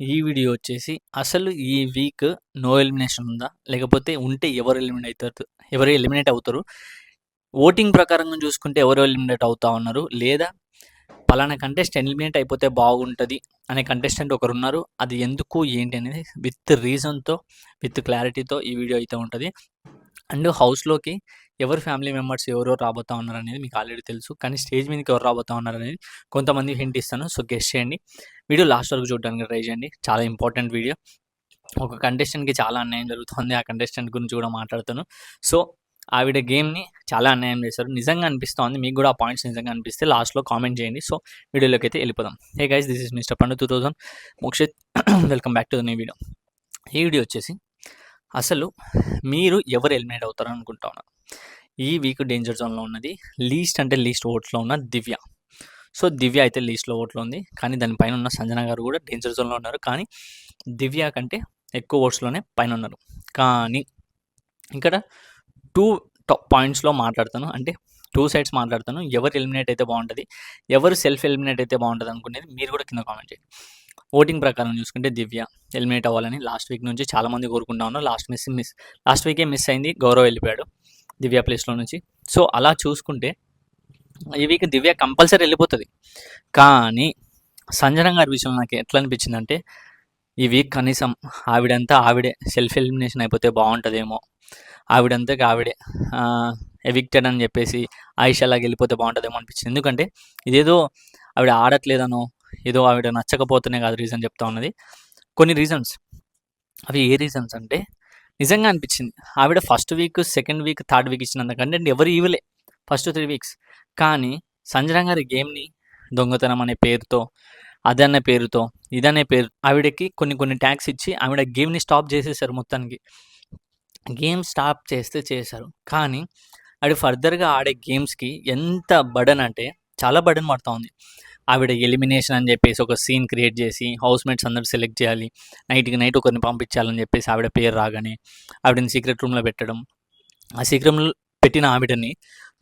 ఈ వీడియో వచ్చేసి అసలు ఈ వీక్ నో ఎలిమినేషన్ ఉందా? లేకపోతే ఉంటే ఎవరు ఎలిమినేట్ అవుతారు? ఎవరు ఎలిమినేట్ అవుతారు? ఓటింగ్ ప్రకారంగా చూసుకుంటే ఎవరు ఎలిమినేట్ అవుతా ఉన్నారు? లేదా పలానా కంటెస్ట్ ఎలిమినేట్ అయిపోతే బాగుంటుంది అనే కంటెస్టెంట్ ఒకరు ఉన్నారు. అది ఎందుకు? ఏంటి అనేది విత్ రీజన్తో విత్ క్లారిటీతో ఈ వీడియో అయితే ఉంటుంది. అండ్ హౌస్లోకి ఎవరు ఫ్యామిలీ మెంబర్స్ ఎవరెవరు రాబోతా ఉన్నారు అనేది మీకు ఆల్రెడీ తెలుసు. కానీ స్టేజ్ మీదకి ఎవరు రాబోతా ఉన్నారు అనేది కొంతమంది హింట్ ఇస్తాను. సో గెస్ట్ చేయండి. వీడియో లాస్ట్ వరకు చూడడానికి ట్రై చేయండి. చాలా ఇంపార్టెంట్ వీడియో. ఒక కంటెస్టెంట్కి చాలా అన్యాయం జరుగుతుంది. ఆ కంటెస్టెంట్ గురించి కూడా మాట్లాడుతాను. సో ఆవిడ గేమ్ని చాలా అన్యాయం చేశారు. నిజంగా అనిపిస్తోంది. మీకు కూడా ఆ పాయింట్స్ నిజంగా అనిపిస్తే లాస్ట్లో కామెంట్ చేయండి. సో వీడియోలోకి అయితే వెళ్ళిపోదాం. Hey guys this is mister Pandu two thousand Mokshith welcome back to the new video. ఈ వీడియో వచ్చేసి అసలు మీరు ఎవరు ఎలిమినేట్ అవుతారు అనుకుంటా ఉన్నారు ఈ వీక్ డేంజర్ జోన్లో ఉన్నది లీస్ట్ అంటే లీస్ట్ ఓట్స్లో ఉన్న దివ్య. సో దివ్య అయితే లీస్ట్లో ఓట్లో ఉంది. కానీ దానిపైన ఉన్న సంజన గారు కూడా డేంజర్ జోన్లో ఉన్నారు. కానీ దివ్య కంటే ఎక్కువ ఓట్స్లోనే పైన ఉన్నారు. కానీ ఇక్కడ టూ టాప్ పాయింట్స్లో మాట్లాడతాను. అంటే టూ సైడ్స్ మాట్లాడతాను. ఎవరు ఎలిమినేట్ అయితే బాగుంటుంది ఎవరు సెల్ఫ్ ఎలిమినేట్ అయితే బాగుంటుంది అనుకునేది మీరు కూడా కింద కామెంట్ చేయండి. ఓటింగ్ ప్రకారం చూసుకుంటే దివ్య ఎలిమినేట్ అవ్వాలని లాస్ట్ వీక్ నుంచి చాలామంది కోరుకుంటా ఉన్నారు. లాస్ట్ మిస్ మిస్ లాస్ట్ వీకే మిస్ అయింది గౌరవ్ వెళ్ళిపోయాడు దివ్య ప్లేస్లో నుంచి. సో అలా చూసుకుంటే ఈ వీక్ దివ్య కంపల్సరీ వెళ్ళిపోతుంది. కానీ సంజన గారి విషయంలో నాకు ఎట్లా అనిపించిందంటే ఈ వీక్ కనీసం ఆవిడంతా ఆవిడే సెల్ఫ్ ఎలిమినేషన్ అయిపోతే బాగుంటుందేమో. ఆవిడంతా ఆవిడే ఎవిక్టెడ్ అని చెప్పేసి ఆయిషాలాగా వెళ్ళిపోతే బాగుంటుందేమో అనిపించింది. ఎందుకంటే ఇదేదో ఆవిడ ఆడట్లేదనో ఏదో ఆవిడ నచ్చకపోతేనే కాదు రీజన్ చెప్తా ఉన్నది. కొన్ని రీజన్స్ అవి ఏ రీజన్స్ అంటే నిజంగా అనిపించింది. ఆవిడ first week second week third week ఇచ్చినంత కంటెంట్ ఎవరు ఇవ్వలే ఫస్ట్ త్రీ వీక్స్ కానీ సంజన గారి గేమ్ని దొంగతనం అనే పేరుతో అదనే పేరుతో ఇదనే పేరు ఆవిడకి కొన్ని కొన్ని ట్యాక్స్ ఇచ్చి ఆవిడ గేమ్ని స్టాప్ చేసేసారు మొత్తానికి. గేమ్ స్టాప్ చేస్తే చేశారు. కానీ ఆవిడ ఫర్దర్గా ఆడే గేమ్స్కి ఎంత బడన్ అంటే చాలా బడన్ పడుతూ ఉంది. ఆవిడ ఎలిమినేషన్ అని చెప్పేసి ఒక సీన్ క్రియేట్ చేసి హౌస్ మేట్స్ అందరూ సెలెక్ట్ చేయాలి. నైట్కి నైట్ ఒకరిని పంపించాలని చెప్పేసి ఆవిడ పేరు రాగానే ఆవిడని సీక్రెట్ రూమ్లో పెట్టడం. ఆ సీక్రెట్ రూమ్లో పెట్టిన ఆవిడని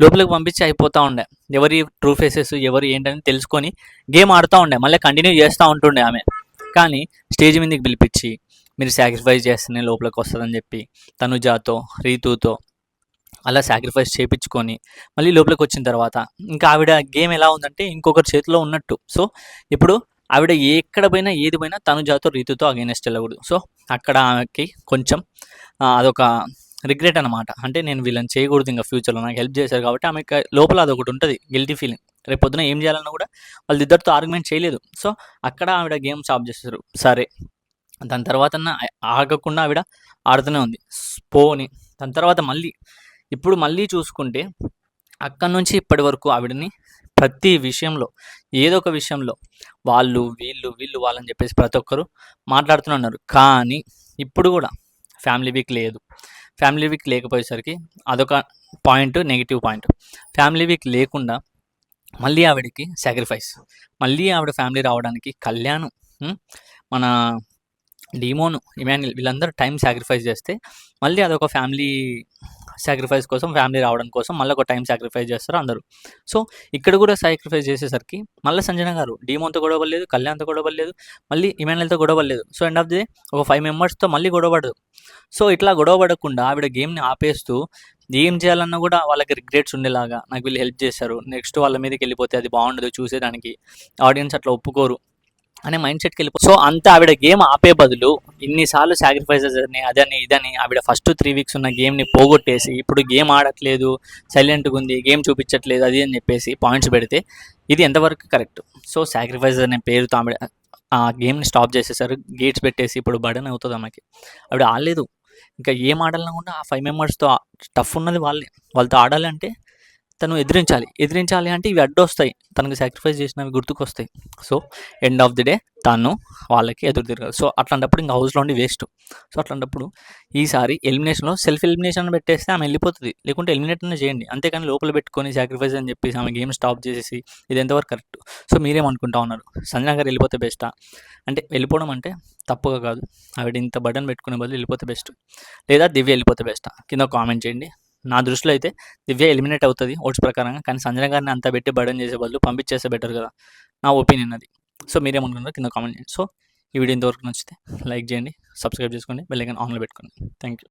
లోపలికి పంపించి అయిపోతూ ఉండే. ఎవరి ట్రూ ఫేసెస్ ఎవరు ఏంటని తెలుసుకొని గేమ్ ఆడుతూ ఉండే. మళ్ళీ కంటిన్యూ చేస్తూ ఉంటుండే ఆమె. కానీ స్టేజ్ మీదకి పిలిపించి మీరు సాక్రిఫైస్ చేస్తేనే లోపలికి వస్తుందని చెప్పి తనుజాతో రీతుతో అలా సాక్రిఫైస్ చేయించుకొని మళ్ళీ లోపలికి వచ్చిన తర్వాత ఇంకా ఆవిడ గేమ్ ఎలా ఉందంటే ఇంకొకరి చేతిలో ఉన్నట్టు. సో ఇప్పుడు ఆవిడ ఎక్కడ పోయినా ఏది పోయినా తనుజాతో రీతితో అగేనెస్ట్ వెళ్ళకూడదు. సో అక్కడ ఆమెకి కొంచెం అదొక రిగ్రెట్ అనమాట అంటే నేను వీళ్ళని చేయకూడదు ఇంకా ఫ్యూచర్లో నాకు హెల్ప్ చేశారు కాబట్టి ఆమె లోపల అదొకటి ఉంటుంది గిల్టీ ఫీలింగ్ రేపు పొద్దున ఏం చేయాలన్నా కూడా వాళ్ళు ఇద్దరితో ఆర్గ్యుమెంట్ చేయలేదు. సో అక్కడ ఆవిడ గేమ్ స్టాప్ చేస్తారు సరే. దాని తర్వాత ఆగకుండా ఆవిడ ఆడుతూనే ఉంది. పోని. దాని తర్వాత మళ్ళీ ఇప్పుడు మళ్ళీ చూసుకుంటే అక్కడి నుంచి ఇప్పటి వరకు ఆవిడని ప్రతి విషయంలో ఏదో ఒక విషయంలో వాళ్ళు వీళ్ళు వీళ్ళు వాళ్ళని చెప్పేసి ప్రతి ఒక్కరు మాట్లాడుతున్నారు కానీ ఇప్పుడు కూడా ఫ్యామిలీ వీక్ లేదు. ఫ్యామిలీ వీక్ లేకపోయేసరికి అదొక point negative point. Family week లేకుండా మళ్ళీ ఆవిడకి సాక్రిఫైస్. మళ్ళీ ఆవిడ ఫ్యామిలీ రావడానికి కళ్యాణం మన డీమోను ఇమాన్యుల్ వీళ్ళందరూ టైం సాక్రిఫైస్ చేస్తే మళ్ళీ అదొక ఫ్యామిలీ సాక్రిఫైస్ కోసం ఫ్యామిలీ రావడం కోసం మళ్ళీ ఒక టైం సాక్రిఫైస్ చేస్తారు అందరూ. సో ఇక్కడ కూడా సాక్రిఫైస్ చేసేసరికి మళ్ళీ సంజన గారు డీమోన్తో గొడవ లేదు కళ్యాణ్తో గొడవ లేదు మళ్ళీ ఇమాన్యుల్తో గొడవ లేదు సో ఎండ్ ఆఫ్ ది ఒక ఫైవ్ మెంబర్స్తో మళ్ళీ గొడవపడదు. సో ఇట్లా గొడవ పడకుండా ఆవిడ గేమ్ని ఆపేస్తూ ఏం చేయాలన్నా కూడా వాళ్ళకి రిగ్రెట్స్ ఉండేలాగా నాకు వీళ్ళు హెల్ప్ చేశారు నెక్స్ట్ వాళ్ళ మీదకి వెళ్ళిపోతే అది బాగుండదు చూసేదానికి. ఆడియన్స్ అట్లా ఒప్పుకోరు. అనే మైండ్ సెట్కి వెళ్ళిపో సో అంత ఆవిడ గేమ్ ఆపే బదులు ఇన్నిసార్లు సాక్రిఫైసెస్ అని అదని ఇదని ఆవిడ ఫస్ట్ త్రీ వీక్స్ ఉన్న గేమ్ని పోగొట్టేసి ఇప్పుడు గేమ్ ఆడట్లేదు సైలెంట్గా ఉంది గేమ్ చూపించట్లేదు అది అని చెప్పేసి పాయింట్స్ పెడితే ఇది ఎంతవరకు కరెక్ట్ సో సాక్రిఫైస్ అనే పేరుతో ఆవిడ ఆ గేమ్ని స్టాప్ చేసేసారు గేట్స్ పెట్టేసి ఇప్పుడు బడన్ అవుతుంది ఆమెకి. ఆవిడ ఆడలేదు. ఇంకా ఏం ఆడాలన్నా కూడా ఆ ఫైవ్ మెంబర్స్తో టఫ్ ఉన్నది వాళ్ళే. వాళ్ళతో ఆడాలంటే తను ఎదిరించాలి. ఎదిరించాలి అంటే ఇవి అడ్డొస్తాయి. తనకు సాక్రిఫైస్ చేసినవి గుర్తుకొస్తాయి. So end of the day తను వాళ్ళకి ఎదురు తిరగాలి సో అట్లాంటప్పుడు ఇంకా హౌస్లో ఉండి వేస్ట్ సో అట్లాంటప్పుడు ఈసారి ఎలిమినేషన్లో సెల్ఫ్ ఎలిమినేషన్ పెట్టేస్తే ఆమె వెళ్ళిపోతుంది. లేకుంటే ఎలిమినేట్నే చేయండి. అంతేకాని లోపల పెట్టుకొని సాక్రిఫైస్ అని చెప్పేసి ఆమె గేమ్ స్టాప్ చేసేసి ఇది ఎంతవరకు కరెక్ట్ సో మీరేమనుకుంటా ఉన్నారు? సంజనా గారు వెళ్ళిపోతే బెస్టా అంటే వెళ్ళిపోవడం అంటే తప్పుగా కాదు. ఆవిడ ఇంత బటన్ పెట్టుకునే బదులు వెళ్ళిపోతే బెస్ట్ లేదా దివ్య వెళ్ళిపోతే బెస్టా కింద కామెంట్ చేయండి. నా దృష్టిలో అయితే దివ్య ఎలిమినేట్ అవుతుంది ఓట్స్ ప్రకారంగా. కానీ సంజన గారిని అంతా పెట్టి బర్డన్ చేసే బదులు పంపించేస్తే బెటర్ కదా నా ఒపీనియన్ అది. సో మీరేమనుకున్నారో కింద కామెంట్ చేయండి. సో ఈ వీడియో ఇంతవరకు నచ్చితే లైక్ చేయండి సబ్స్క్రైబ్ చేసుకోండి బెల్లైకన్ ఆన్లో పెట్టుకోండి. Thank you